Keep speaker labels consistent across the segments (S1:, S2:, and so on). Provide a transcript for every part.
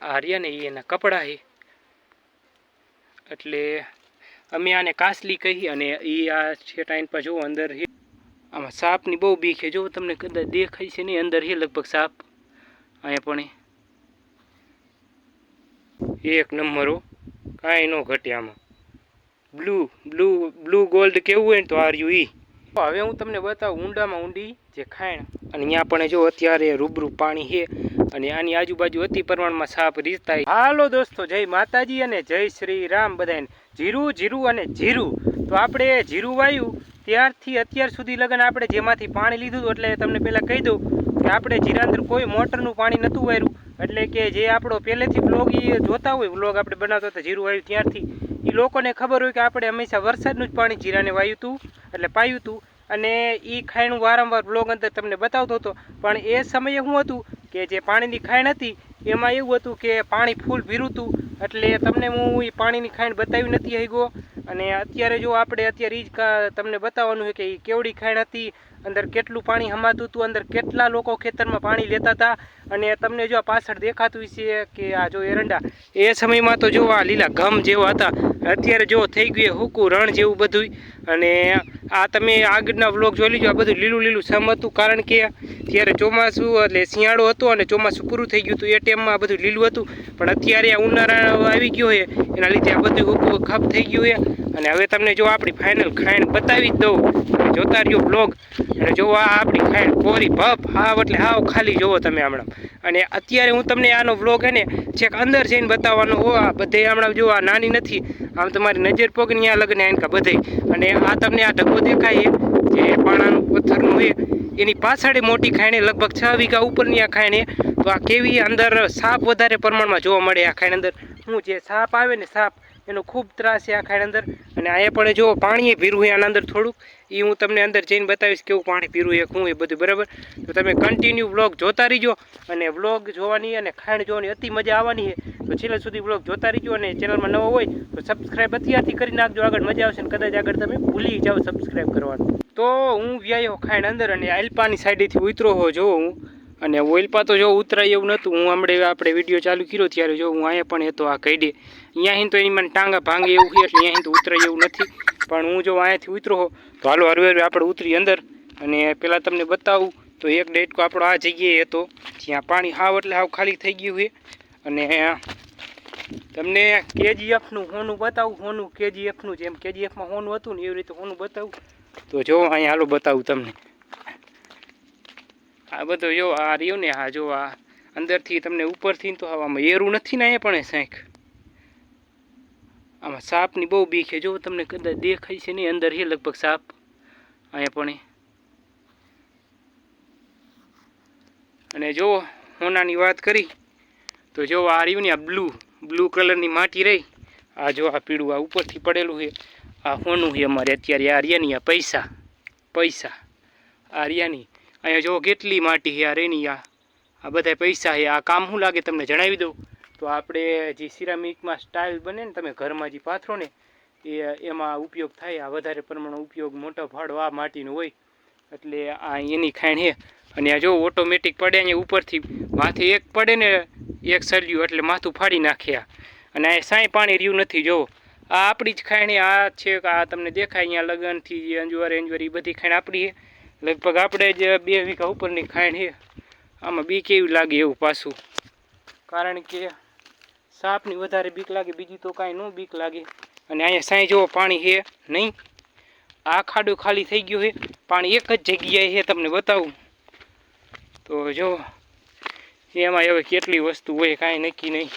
S1: આ ને એના કપડાં છે એટલે અમે આને કાસલી કહી અને એ આ છે ટાઈમ પર જુઓ અંદર હે. આમાં સાપની બહુ બીક છે જો તમને કદાચ દેખાય છે નહીં અંદર હે લગભગ સાપ. અહીંયા પણ. એક નંબરો કાંઈ ન ઘટે આમાં. બ્લુ બ્લુ બ્લુ ગોલ્ડ કેવું હોય ને તો આર્યું એ હવે હું તમને બતાવું ઊંડામાં ઊંડી જે ખાણ. અને અહીંયા પણ જો અત્યારે રૂબરૂ પાણી છે અને આની આજુબાજુ અતિ પ્રમાણમાં સાપ રીતતા હાલો દોસ્તો, જય માતાજી અને જય શ્રી રામ બધાને જીરું જીરું અને જીરું. તો આપણે જીરું વાયું. ત્યારથી અત્યાર સુધી લગન આપણે જેમાંથી પાણી લીધું હતું એટલે તમને પહેલાં કહી દઉં કે આપણે જીરાંદર કોઈ મોટરનું પાણી નહોતું વાર્યું. એટલે કે જે આપણો પહેલેથી બ્લોગ એ જોતા હોય બ્લોગ આપણે બનાવતા હતા, જીરું વાયું ત્યારથી. એ લોકોને ખબર હોય કે આપણે હંમેશા વરસાદનું જ પાણી જીરાને વાયું હતું એટલે પાયું હતું અને એ ખાયણું વારંવાર બ્લોગ અંદર તમને બતાવતો હતો. પણ એ સમયે શું હતું કે જે પાણીની ખાણ હતી, એમાં એવું હતું કે પાણી ફૂલ ભીરું હતું એટલે તમને હું એ પાણીની ખાણ બતાવી નથી ગયો અને અત્યારે જો આપણે અત્યારે એ જ તમને બતાવવાનું છે કે એ કેવડી ખાણ હતી, અંદર કેટલું પાણી હમાતું હતું, અંદર કેટલા લોકો ખેતરમાં પાણી લેતા હતા, અને તમને જો આ પાછળ દેખાતું છે કે આ જો એરંડા, એ સમયમાં તો જો આ લીલા ઘમ જેવા હતા અત્યારે જો થઈ ગયું એ હુકું રણ જેવું બધું અને આ તમે આગળના વ્લોગ જોઈ લીજો, આ બધું લીલું લીલું સમ હતું. કારણ કે ત્યારે ચોમાસું એટલે શિયાળો હતો અને ચોમાસું પૂરું થઈ ગયું હતું એ ટાઈમમાં આ બધું લીલું હતું. પણ અત્યારે આ ઉનાળા આવી ગયો છે, એના લીધે આ બધું હુકું ખપ થઈ ગયું છે. અને હવે તમને જો આપણી ફાઇનલ ખાંડ બતાવી જ દઉં. જોતા રહ્યો બ્લોગ અને જો આ આપણી ખાંડ કોરી ભપ, હાવ એટલે હાવ ખાલી જોવો તમે હમણાં. અને અત્યારે હું તમને આનો વ્લોગ હે ને, છેક અંદર જઈને બતાવવાનો હો આ બધે હમણાં જો આ નાની નથી, આમ તમારી નજર પોગની ત્યાં લગ્ન એન કા બધે. અને આ તમને આ ઢગો દેખાય જે પાણાનું પથ્થરનું હોય એની પાછળ મોટી ખાઈને લગભગ છ વીઘા ઉપરની આ ખાઈને તો આ કેવી અંદર સાપ વધારે પ્રમાણમાં જોવા મળે આ ખાઈને અંદર. હું જે સાપ આવે ને સાપ એનો ખૂબ ત્રાસ છે આ ખાડ અંદર. અને અહીંયા પણ જો પાણી પીરું હોય આના અંદર થોડુંક એ હું તમને અંદર જઈને બતાવીશ કેવું પાણી પીરું હોય શું એ બધું, બરાબર? તો તમે કન્ટિન્યુ વ્લોગ જોતા રહીજો અને વ્લોગ જોવાની અને ખાણ જોવાની અતિ મજા આવવાની છે. તો છેલ્લે સુધી વ્લોગ જોતા રહીજો અને ચેનલમાં નવો હોય તો સબસ્ક્રાઈબ અત્યારથી કરી નાખજો. આગળ મજા આવશે અને કદાચ આગળ તમે ભૂલી જાઓ સબસ્ક્રાઈબ કરવાનું. તો હું વ્યાયો ખાણ અંદર અને આલ્પાની સાઈડેથી ઉતરો હો જો હું. અને ઓઇલપા તો જો ઉતરાય એવું નહોતું. હું હમણાં આપણે વીડિયો ચાલુ કર્યો ત્યારે જો હું અહીંયા પણ એ તો આ કહી અહીંયા અહીંયાથી તો એની મને ટાંગા ભાંગે એવું છે, એટલે અહીંયાથી તો ઉતરાય એવું નથી. પણ હું જો અહીંયાથી ઉતરો હો, તો હાલો હરવે હરવે આપણે ઉતરી અંદર. અને પહેલાં તમને બતાવું, તો એક ડેટકો આપણો આ જગ્યાએ હતો, જ્યાં પાણી હાવ એટલે હાવ ખાલી થઈ ગયું છે. અને તમને કેજીએફનું હોનું બતાવું, હોનું કેજીએફનું જેમ કેજીએફમાં હોનું હતું ને એવી રીતે હોનું બતાવું. તો જો અહીંયા હાલો બતાવું તમને. આ બધું જો આ રહ્યું ને આ જો આ અંદરથી તમને ઉપરથી તો આમાં એરું નથી ને એ પણ સાંખ આમાં સાપની બહુ બીક છે. જો તમને કદાચ દેખાય છે નહીં અંદર છે લગભગ સાપ. અહીંયા પણ અને જો હોનાની વાત કરી, તો જો આ રહ્યું ને આ બ્લુ બ્લુ કલરની માટી રહી, આ જો આ પીળું આ ઉપરથી પડેલું છે. આ હોનું છે અમારે. અત્યારે આ રહ્યા ની આ પૈસા પૈસા. આ રહ્યાની અહીંયા જો કેટલી માટી છે આ રેની આ. આ બધા પૈસા છે. આ કામ શું લાગે તમને જણાવી દઉં? તો આપણે જે સિરામિકમાં સ્ટાઇલ બને ને તમે ઘરમાં જે પાથરો ને, એ એમાં ઉપયોગ થાય. આ વધારે પ્રમાણમાં ઉપયોગ મોટો ફાળો આ માટીનો હોય. એટલે આ એની ખાણ છે. અને આ જો ઓટોમેટિક પડે ને ઉપરથી, માથે એક પડે ને એક સળિયું, એટલે માથું ફાડી નાખ્યા અને આ સાંય પાણી રહ્યું નથી જો આ આપણી જ ખાણી આ છે આ તમને દેખાય અહીંયા લગનથી અંજવાર અંજવાર એ બધી ખાણ આપણી છે. લગભગ આપણે જે બે વીઘા ઉપરની ખાંડ છે, આમાં બી કેવી લાગે એવું પાછું? કારણ કે સાપની વધારે બીક લાગે, બીજી તો કાંઈ ન બીક લાગે. અને અહીંયા સાંઈ જેવો, પાણી છે નહીં. આ ખાડો ખાલી થઈ ગયો છે. પાણી એક જ જગ્યાએ છે, તમને બતાવું. તો જો, એમાં હવે કેટલી વસ્તુ હોય, કાંઈ નક્કી નહીં.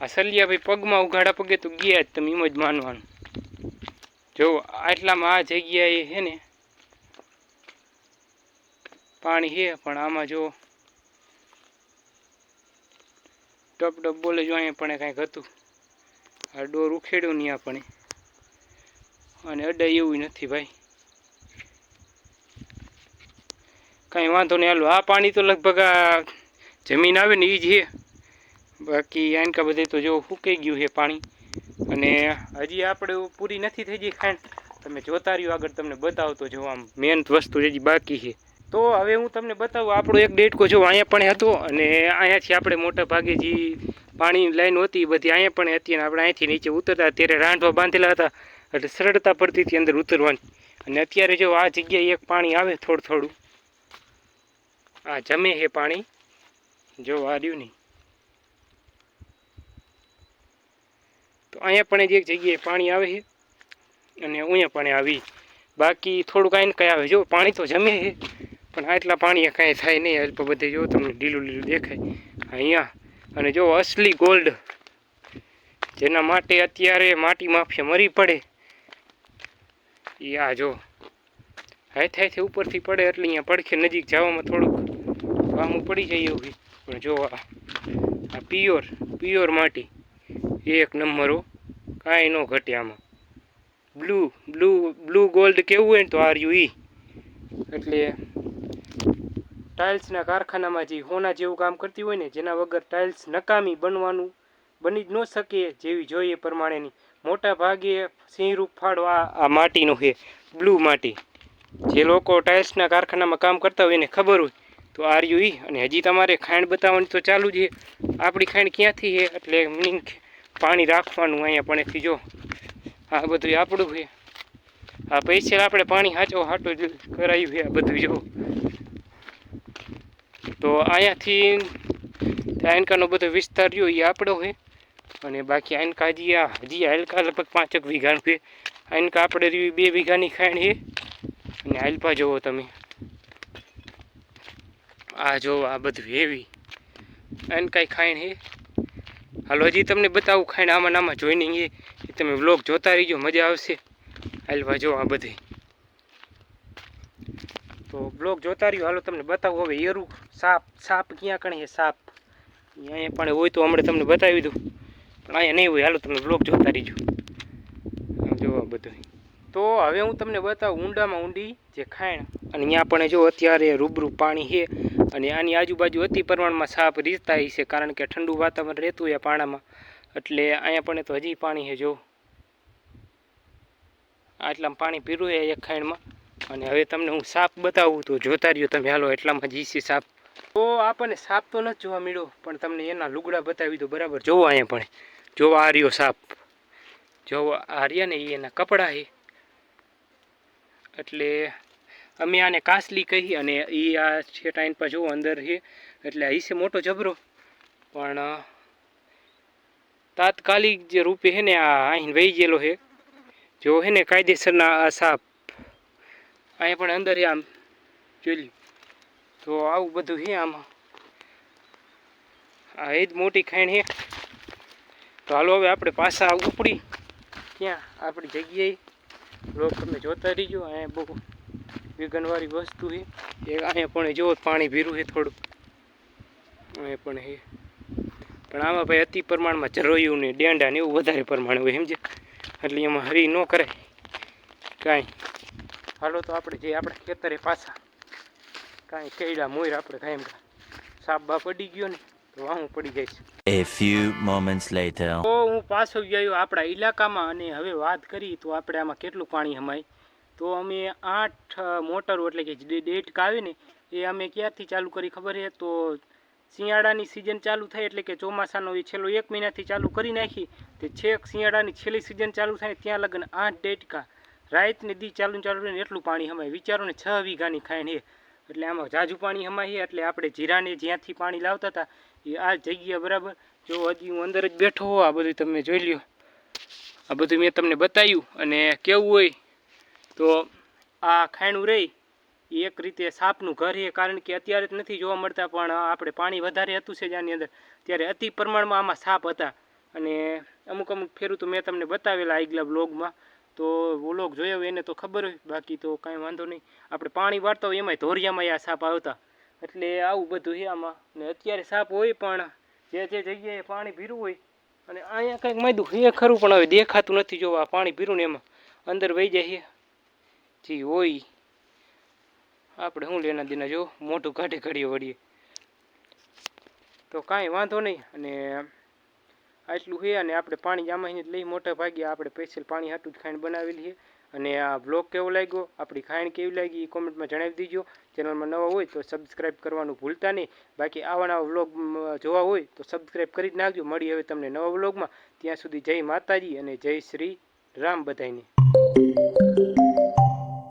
S1: આ સલિયા ભાઈ પગમાં ઉઘાડા પગે તો ગયા જ, તમે એમ જ માનવાનું. જો આટલામાં આ જગ્યાએ છે ને પાણી છે પણ આમાં જો ટપ ટપ બોલે જો અહીંયા પણ કાંઈક હતું. આ ડોર ઉખેડ્યો નહીં આપણે અને અડાય એવું નથી ભાઈ. કાંઈ વાંધો નહીં, હાલો, આ પાણી તો લગભગ આ જમીન આવે ને એ જ છે બાકી આનકા બધે તો જો સુકાઈ ગયું છે પાણી. અને હજી આપણે પૂરી નથી થઈ ગઈ ખાંડ. તમે જોતા રહ્યો, આગળ તમને બતાવતો જો આમ. મેન વસ્તુ હજી બાકી છે. તો હવે હું તમને બતાવું, આપણો એક ડેટકો જો અહીંયા પણ હતો અને અહીંયાથી આપણે મોટા ભાગે જે પાણી લાઈન હતી બધી અહીંયા પણ હતી અને આપણે અહીંથી નીચે ઉતરતા ત્યારે રાંધવા બાંધેલા હતા. એટલે સરળતા પડતી હતી અંદર ઉતરવાની. અને અત્યારે જો આ જગ્યાએ એક પાણી આવે થોડું થોડું. આ જમે છે પાણી. જો આ રહ્યું નહીં તો અહીંયા પણ જ એક જગ્યાએ પાણી આવે છે અને અહીંયા પણ આવી. બાકી થોડું કાંઈ ને કંઈ આવે. જો, પાણી તો જમે છે, પણ આટલા પાણી કાંઈ થાય નહીં. અલ્પ બધે જો તમને લીલું લીલું દેખાય. અહીંયા. અને જો અસલી ગોલ્ડ, જેના માટે અત્યારે માટી માફિયા મરી પડે એ આ જો. હાથ હાથે ઉપરથી પડે એટલે અહીંયા પડખે નજીક જવામાં થોડુંક વામું પડી જાય એવું પણ જો આ પ્યોર પ્યોર માટી. એક નંબરો, કાંઈ ન ઘટે આમાં. બ્લુ બ્લુ બ્લુ ગોલ્ડ કેવું હોય ને તો આર યુ ઈ. એટલે ટાઇલ્સના કારખાનામાં જે હોના જેવું કામ કરતી હોય ને, જેના વગર ટાઇલ્સ નકામી બનવાનું બની જ ન શકે જેવી જોઈએ પ્રમાણેની. મોટા ભાગે સિંહરૂપ ફાળો આ આ માટીનો છે બ્લુ માટી. જે લોકો ટાઇલ્સના કારખાનામાં કામ કરતા હોય એને ખબર હોય, તો આર યુ ઈ. અને હજી તમારે ખાંડ બતાવવાની તો ચાલુ છે. આપણી ખાંડ ક્યાંથી છે? એટલે મિનિંગ પાણી રાખવાનું અહીંયા પણ એથી જો આ બધું આપણું છે. આ પૈસે આપણે પાણી હાચો હાટો કરાયું છે આ બધું જો. તો અહીંયાથી આયનકાનો બધો વિસ્તાર રહ્યો એ આપણો છે. અને બાકી આયનકા હજી આ હજી હાલકા લગભગ પાંચેક વીઘાનું છે. આયનકા આપણે રહ્યું બે વીઘાની ખાણ છે. અને હાલપા જુઓ તમે. આ જો આ બધું હેવી. આયનકાઈ ખાણ છે. હાલો હજી તમને બતાવું, ખાઈને આમાં નામાં જોઈનિંગ એ તમે વ્લોગ જોતા રહીજો, મજા આવશે. હાલવા જો આ બધી. તો બ્લોગ જોતા રહ્યો, હાલો તમને બતાવું. હવે એરું સાપ સાપ ક્યાં કણે છે? સાપ. અહીંયા પણ હોય તો હમણાં તમને બતાવી દઉં. પણ અહીંયા નહીં હોય, હાલો તમે બ્લોગ જોતા રહીજો. જોવા બધું. તો હવે હું તમને બતાવું, ઊંડામાં ઊંડી જે ખાણ અને અહીંયા પણ જો અત્યારે રૂબરૂ પાણી છે અને આની આજુબાજુ અતિ પ્રમાણમાં સાપ રીતતા છે કારણ કે ઠંડુ વાતાવરણ રહેતું હોય પાણામાં. એટલે અહીંયા પણ તો હજી પાણી છે, જો. આટલામાં પાણી પીરું છે એક ખાણમાં. અને હવે તમને હું સાપ બતાવું, તો જોતા રહ્યો તમે. હાલો, એટલામાં જી છે સાપ. તો આપણને સાપ તો નથી જોવા મળ્યો, પણ તમને એના લુગડા બતાવી દો બરાબર, જોવો અહીંયા પણ. જોવા આ રહ્યો સાપ. જોવો આ રહ્યા ને એના કપડાં છે. એટલે અમે આને કાસલી કહી અને એ આ છે ટાઈમ પર જોવો અંદર છે એટલે આ છે મોટો જબરો. પણ તાત્કાલિક જે રૂપે છે ને આ અહીં વહી ગયેલો છે જો છે ને કાયદેસરના આ સાપ. અહીંયા પણ અંદર આમ જોઈ તો આવું બધું છે આમાં. આ એ જ મોટી ખાણ છે તો હાલો હવે આપણે પાછા ઉપડી. ક્યાં? આપણી જગ્યાએ. લોક તમે જોતા રહીજો. અહીંયા બહુ વિઘનવાળી વસ્તુ છે. એ અહીંયા પણ જો પાણી ભીરું છે થોડું. અહીંયા પણ છે. પણ આમાં ભાઈ અતિ પ્રમાણમાં જરોયું ને ડેંડા ને એવું વધારે પ્રમાણે હોય સમજે એટલે એમાં હરી ન કરે કાંઈ. હાલો તો આપણે જે આપણે ખેતરે પાછા કાંઈ કેળા મોર આપણે કાંઈ સાપ બા પડી ગયો ને તો વાહું પડી જાય છે.
S2: A few moments later.
S1: તો હું પાછો ગયો આપણા ઇલાકામાં અને હવે વાત કરી તો આપણે આમાં કેટલું પાણી હમાય. તો અમે આઠ મોટરો એટલે કે ડેટકા આવે ને, એ અમે ક્યારથી ચાલુ કરી ખબર છે તો શિયાળાની સિઝન ચાલુ થાય એટલે કે ચોમાસાનો એ છેલ્લો એક મહિનાથી ચાલુ કરી નાખી. તે છેક શિયાળાની છેલ્લી સિઝન ચાલુ થાય ત્યાં લગન આઠ ડેટકા. રાતને દી ચાલુ ચાલુ રહીને એટલું પાણી હમાય. વિચારો ને છ વીઘાની છે એટલે આમાં જાજુ પાણી હમાય એટલે આપણે જીરાને જ્યાંથી પાણી લાવતા હતા એ આ જગ્યા બરાબર. જો હજી હું અંદર જ બેઠો હો આ બધું તમે જોઈ લ્યો. આ બધું મેં તમને બતાવ્યું અને કેવું હોય તો આ ખાયણું રહી, એ એક રીતે સાપનું ઘર છે, કારણ કે અત્યારે જ નથી જોવા મળતા, પણ આપણે પાણી વધારે હતું છે જ્યાંની અંદર. ત્યારે અતિ પ્રમાણમાં આમાં સાપ હતા. અને અમુક અમુક ફેરું તો મેં તમને બતાવેલા આગલા બ્લોગમાં તો વ્લોગ જોયો એને તો ખબર હોય, બાકી તો કાંઈ વાંધો નહીં. આપણે પાણી વાળતા હોય, એમાંય ધોરિયામાં આ સાપ આવતા. એટલે આવું બધું છે આમાં. ને અત્યારે સાપ હોય પણ જે જે જગ્યાએ પાણી ભીરું હોય અને અહીંયા કંઈક માયદું એ ખરું, પણ હવે દેખાતું નથી જો આ પાણી ભીરું ને એમાં અંદર વહી જાય છે. જી હોય. આપણે શું લેના દેના? જો મોટું કાઢે ઘડીએ વળીએ. તો કાંઈ વાંધો નહીં. અને આટલું છે અને આપણે પાણી આમાં લઈ મોટા ભાગે આપણે સ્પેશિયલ પાણી હાટું જ ખાઈને બનાવેલી છે. અને આ બ્લોગ કેવો લાગ્યો? આપણી ખાણ કેવી લાગી? એ કોમેન્ટમાં જણાવી દીજો. ચેનલમાં નવા હોય તો સબસ્ક્રાઈબ કરવાનું ભૂલતા નહીં. બાકી આવા નવા વ્લોગ જોવા હોય તો સબસ્ક્રાઈબ કરી જ નાખજો. મળી હવે તમને નવા વ્લોગમાં ત્યાં સુધી જય માતાજી અને જય શ્રી રામ બધાયને.